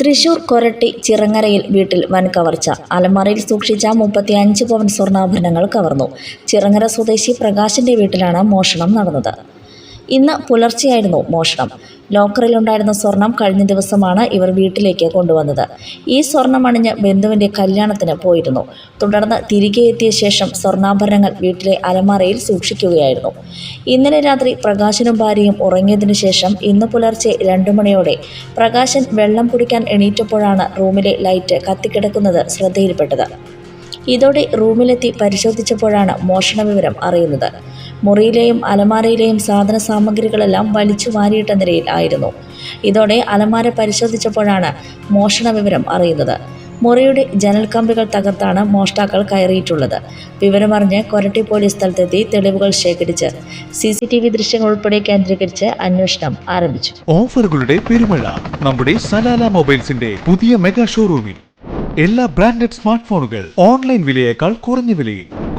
തൃശൂർ കൊരട്ടി ചിറങ്ങരയിൽ വീട്ടിൽ വൻ കവർച്ച. അലമാറയിൽ സൂക്ഷിച്ച മുപ്പത്തിയഞ്ച് പവൻ സ്വർണാഭരണങ്ങൾ കവർന്നു. ചിറങ്ങര സ്വദേശി പ്രകാശിന്റെ വീട്ടിലാണ് മോഷണം നടന്നത്. ഇന്ന് പുലർച്ചെയായിരുന്നു മോഷണം. ലോക്കറിലുണ്ടായിരുന്ന സ്വർണം കഴിഞ്ഞ ദിവസമാണ് ഇവർ വീട്ടിലേക്ക് കൊണ്ടുവന്നത്. ഈ സ്വർണം അണിഞ്ഞ് ബന്ധുവിന്റെ കല്യാണത്തിന് പോയിരുന്നു. തുടർന്ന് തിരികെ എത്തിയ ശേഷം സ്വർണാഭരണങ്ങൾ വീട്ടിലെ അലമാറയിൽ സൂക്ഷിക്കുകയായിരുന്നു. ഇന്നലെ രാത്രി പ്രകാശനും ഭാര്യയും ഉറങ്ങിയതിനു ശേഷം ഇന്ന് പുലർച്ചെ രണ്ടു മണിയോടെ പ്രകാശൻ വെള്ളം കുടിക്കാൻ എണീറ്റപ്പോഴാണ് റൂമിലെ ലൈറ്റ് കത്തിക്കിടക്കുന്നത് ശ്രദ്ധയിൽപ്പെട്ടത്. ഇതോടെ റൂമിലെത്തി പരിശോധിച്ചപ്പോഴാണ് മോഷണ വിവരം അറിയുന്നത്. മുറിയിലെയും അലമാരയിലെയും സാധന സാമഗ്രികളെല്ലാം വലിച്ചു വാരിയിട്ട നിലയിൽ ആയിരുന്നു. ഇതോടെ അലമാര പരിശോധിച്ചപ്പോഴാണ് മോഷണ വിവരം അറിയുന്നത്. മുറിയുടെ ജനൽ കമ്പികൾ തകർത്താണ് മോഷ്ടാക്കൾ കയറിയിട്ടുള്ളത്. വിവരമറിഞ്ഞ് കൊരട്ടി പോലീസ് സ്ഥലത്തെത്തി തെളിവുകൾ ശേഖരിച്ച് സി സി ടി വി ദൃശ്യങ്ങൾ ഉൾപ്പെടെ കേന്ദ്രീകരിച്ച് അന്വേഷണം ആരംഭിച്ചു. ഓഫറുകളുടെ പെരുമഴ നമ്മുടെ സലാല മൊബൈൽസിന്റെ പുതിയ മെഗാ ഷോറൂമിൽ. എല്ലാ ബ്രാൻഡഡ് സ്മാർട്ട് ഫോണുകൾ ഓൺലൈൻ വിലയേക്കാൾ കുറഞ്ഞ വിലയിൽ.